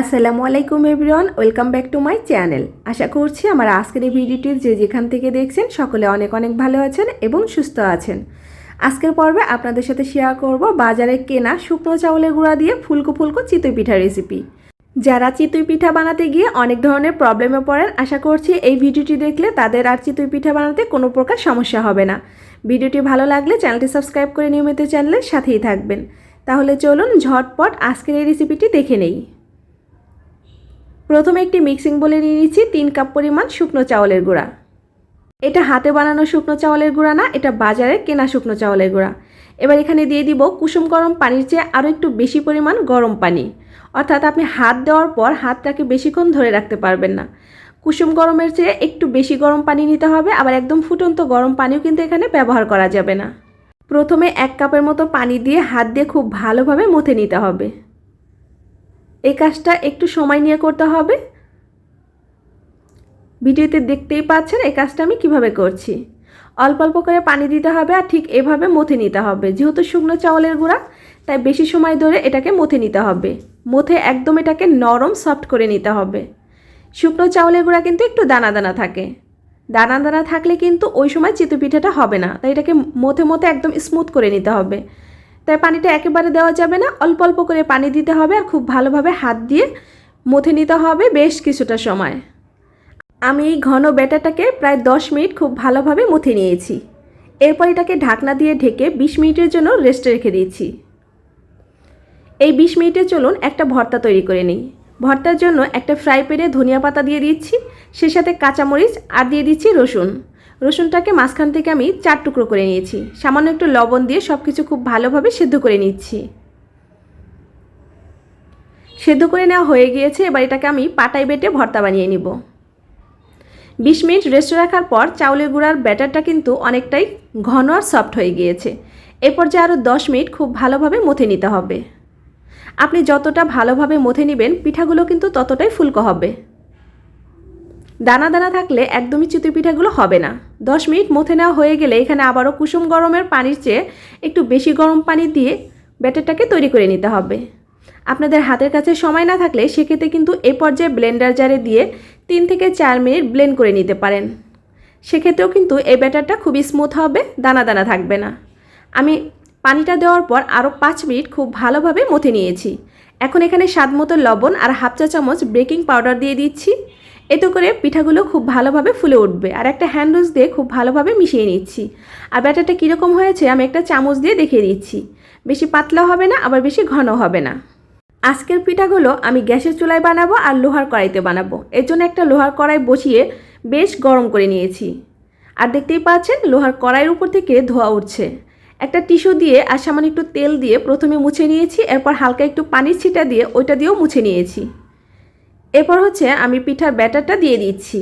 আসসালামু আলাইকুম everyone, welcome back to my channel. আশা করছি আমার আজকের এই ভিডিওটি যে যেখান থেকে দেখছেন, সকলে অনেক অনেক ভালো আছেন এবং সুস্থ আছেন। আজকের পর্বে আপনাদের সাথে শেয়ার করব বাজারে কেনা শুকনো চাউলের গুঁড়া দিয়ে ফুলকো ফুলকো চিতই পিঠা রেসিপি যারা চিতই পিঠা বানাতে গিয়ে অনেক ধরনের প্রবলেমে পড়েন, আশা করছি এই ভিডিওটি দেখলে তাদের আর চিতই পিঠা বানাতে কোনো প্রকার সমস্যা হবে না। ভিডিওটি ভালো লাগলে চ্যানেলটি সাবস্ক্রাইব করে নিয়মিত চ্যানেলের সাথেই থাকবেন। তাহলে চলুন ঝটপট আজকের এই রেসিপিটি দেখে নেই। প্রথমে একটি মিক্সিং বলে নিয়ে নিচ্ছি তিন কাপ পরিমাণ শুকনো চাউলের গুঁড়া। এটা হাতে বানানো শুকনো চাউলের গুঁড়া না, এটা বাজারে কেনা শুকনো চাউলের গুঁড়া। এবার এখানে দিয়ে দিব কুসুম গরম পানির চেয়ে আরও একটু বেশি পরিমাণ গরম পানি। অর্থাৎ আপনি হাত দেওয়ার পর হাতটাকে বেশিক্ষণ ধরে রাখতে পারবেন না। কুসুম গরমের চেয়ে একটু বেশি গরম পানি নিতে হবে, আবার একদম ফুটন্ত গরম পানিও কিন্তু এখানে ব্যবহার করা যাবে না। প্রথমে এক কাপের মতো পানি দিয়ে হাত দিয়ে খুব ভালোভাবে মুথে নিতে হবে। এই কাজটা একটু সময় নিয়ে করতে হবে। ভিডিওতে দেখতেই পাচ্ছেন এই কাজটা আমি কীভাবে করছি। অল্প অল্প করে পানি দিতে হবে আর ঠিক এভাবে মথে নিতে হবে। যেহেতু শুকনো চাউলের গুঁড়া, তাই বেশি সময় ধরে এটাকে মথে নিতে হবে। মথে একদম এটাকে নরম সফট করে নিতে হবে। শুকনো চাউলের গুঁড়া কিন্তু একটু দানা দানা থাকে। দানা দানা থাকলে কিন্তু ওই সময় চিতু পিঠাটা হবে না। তাই এটাকে মথে মথে একদম স্মুথ করে নিতে হবে। তাই পানিটা একেবারে দেওয়া যাবে না। অল্প অল্প করে পানি দিতে হবে আর খুব ভালোভাবে হাত দিয়ে মথে নিতে হবে বেশ কিছুটা সময়। আমি এই ঘন ব্যাটারটাকে প্রায় দশ মিনিট খুব ভালোভাবে মুথে নিয়েছি। এরপর এটাকে ঢাকনা দিয়ে ঢেকে বিশ মিনিটের জন্য রেস্টে রেখে দিয়েছি। এই বিশ মিনিটে চলুন একটা ভর্তা তৈরি করে নিই। ভর্তার জন্য একটা ফ্রাই প্যানে ধনিয়া পাতা দিয়ে দিচ্ছি, সে সাথে কাঁচামরিচ, আর দিয়ে দিচ্ছি রসুন। রসুনটাকে মাঝখান থেকে আমি চার টুকরো করে নিয়েছি। সামান্য একটু লবণ দিয়ে সব কিছু খুব ভালোভাবে সেদ্ধ করে নিচ্ছি। সেদ্ধ করে নেওয়া হয়ে গিয়েছে, এবার এটাকে আমি পাটায় বেটে ভর্তা বানিয়ে নিব। বিশ মিনিট রেস্টে রাখার পর চাউলের গুঁড়ার ব্যাটারটা কিন্তু অনেকটাই ঘন আর সফট হয়ে গিয়েছে। এরপর যে আরও দশ মিনিট খুব ভালোভাবে মথে নিতে হবে। আপনি যতটা ভালোভাবে মথে নেবেন, পিঠাগুলো কিন্তু ততটাই ফুলকো হবে। দানা দানা থাকলে একদমই চিতই পিঠাগুলো হবে না। দশ মিনিট মথে নেওয়া হয়ে গেলে এখানে আবারও কুসুম গরমের পানির চেয়ে একটু বেশি গরম পানি দিয়ে ব্যাটারটাকে তৈরি করে নিতে হবে। আপনাদের হাতের কাছে সময় না থাকলে সেক্ষেত্রে কিন্তু এ পর্যায়ে ব্লেন্ডার জারে দিয়ে তিন থেকে চার মিনিট ব্লেন্ড করে নিতে পারেন। সেক্ষেত্রেও কিন্তু এই ব্যাটারটা খুবই স্মুথ হবে, দানা দানা থাকবে না। আমি পানিটা দেওয়ার পর আরও পাঁচ মিনিট খুব ভালোভাবে মথে নিয়েছি। এখন এখানে স্বাদ মতো লবণ আর হাফ চা চামচ বেকিং পাউডার দিয়ে দিচ্ছি। এতে করে পিঠাগুলো খুব ভালোভাবে ফুলে উঠবে। আর একটা হ্যান্ডউইচ দিয়ে খুব ভালোভাবে মিশিয়ে নিচ্ছি। আর ব্যাটারটা কীরকম হয়েছে আমি একটা চামচ দিয়ে দেখিয়ে দিচ্ছি। বেশি পাতলা হবে না, আবার বেশি ঘন হবে না। আজকের পিঠাগুলো আমি গ্যাসের চুলায় বানাবো আর লোহার কড়াইতে বানাবো। এর জন্য একটা লোহার কড়াই বসিয়ে বেশ গরম করে নিয়েছি। আর দেখতেই পাচ্ছেন, লোহার কড়াইয়ের উপর থেকে ধোয়া উঠছে। একটা টিস্যু দিয়ে আর সামান্য একটু তেল দিয়ে প্রথমে মুছে নিয়েছি, এরপর হালকা একটু পানির ছিটা দিয়ে ওইটা দিয়েও মুছে নিয়েছি। এরপর হচ্ছে আমি পিঠার ব্যাটারটা দিয়ে দিচ্ছি।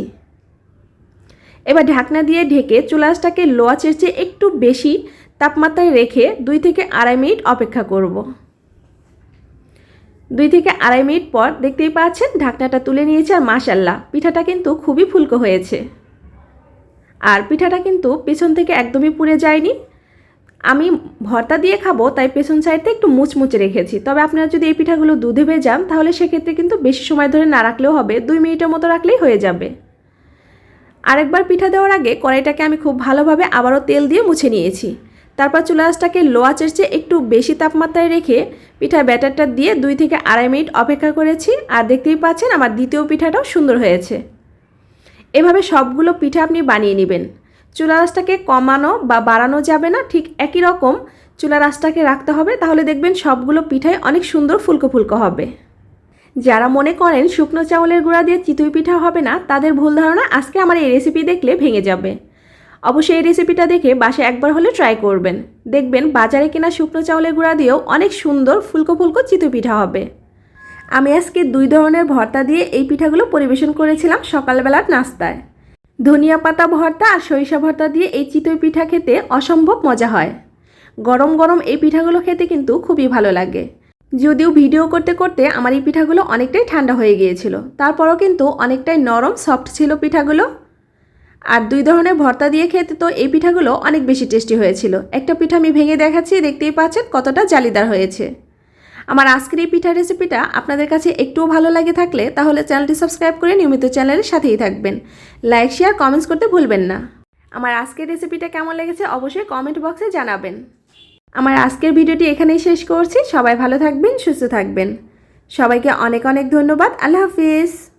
এবার ঢাকনা দিয়ে ঢেকে চুলাসটাকে লোয়া চেঁচে একটু বেশি তাপমাত্রায় রেখে দুই থেকে আড়াই মিনিট অপেক্ষা করব। দুই থেকে আড়াই মিনিট পর দেখতেই পাচ্ছেন ঢাকনাটা তুলে নিয়েছে আর মাশাল্লাহ পিঠাটা কিন্তু খুবই ফুলকো হয়েছে। আর পিঠাটা কিন্তু পেছন থেকে একদমই পুড়ে যায়নি। আমি ভর্তা দিয়ে খাব, তাই পেছন সাইডটা একটু মুচমুচে রেখেছি। তবে আপনারা যদি এই পিঠাগুলো দুধে ভেজান তাহলে সেক্ষেত্রে কিন্তু বেশি সময় ধরে না রাখলেও হবে, দুই মিনিটের মতো রাখলেই হয়ে যাবে। আরেকবার পিঠা দেওয়ার আগে কড়াইটাকে আমি খুব ভালোভাবে আবারও তেল দিয়ে মুছে নিয়েছি। তারপর চুলাসটাকে লোয়া চেঁচে একটু বেশি তাপমাত্রায় রেখে পিঠার ব্যাটারটা দিয়ে দুই থেকে আড়াই মিনিট অপেক্ষা করেছি, আর দেখতেই পাচ্ছেন আমার দ্বিতীয় পিঠাটাও সুন্দর হয়েছে। এভাবে সবগুলো পিঠা আপনি বানিয়ে নেবেন। চুলা কমানো বা বাড়ানো যাবে না, ঠিক একই রকম চুলা রাখতে হবে। তাহলে দেখবেন সবগুলো পিঠাই অনেক সুন্দর ফুলকো ফুলকো হবে। যারা মনে করেন শুকনো চাউলের গুঁড়া দিয়ে চিতই পিঠা হবে না, তাদের ভুল ধারণা আজকে আমার এই রেসিপি দেখলে ভেঙে যাবে। অবশ্যই এই রেসিপিটা দেখে বাসে একবার হলে ট্রাই করবেন। দেখবেন বাজারে কেনা শুকনো চাউলের গুঁড়া দিয়েও অনেক সুন্দর ফুলকো ফুলকো চিতই পিঠা হবে। আমি আজকে দুই ধরনের ভর্তা দিয়ে এই পিঠাগুলো পরিবেশন করেছিলাম সকালবেলার নাস্তায়। ধনিয়া পাতা ভর্তা আর সরিষা ভর্তা দিয়ে এই চিতই পিঠা খেতে অসম্ভব মজা হয়। গরম গরম এই পিঠাগুলো খেতে কিন্তু খুবই ভালো লাগে। যদিও ভিডিও করতে করতে আমার এই পিঠাগুলো অনেকটাই ঠান্ডা হয়ে গিয়েছিল, তারপরও কিন্তু অনেকটাই নরম সফট ছিল পিঠাগুলো। আর দুই ধরনের ভর্তা দিয়ে খেতে তো এই পিঠাগুলো অনেক বেশি টেস্টি হয়েছিল। একটা পিঠা আমি ভেঙে দেখাচ্ছি, দেখতেই পাচ্ছেন কতটা জালিদার হয়েছে। আমার আজকের এই পিঠা রেসিপিটা আপনাদের কাছে একটুও ভালো লাগে থাকলে তাহলে চ্যানেলটি সাবস্ক্রাইব করে নিয়মিত চ্যানেলের সাথেই থাকবেন। লাইক শেয়ার কমেন্টস করতে ভুলবেন না। আমার আজকের রেসিপিটা কেমন লেগেছে অবশ্যই কমেন্ট বক্সে জানাবেন। আমার আজকের ভিডিওটি এখানেই শেষ করছি। সবাই ভালো থাকবেন, সুস্থ থাকবেন। সবাইকে অনেক অনেক ধন্যবাদ। আল্লাহ হাফিজ।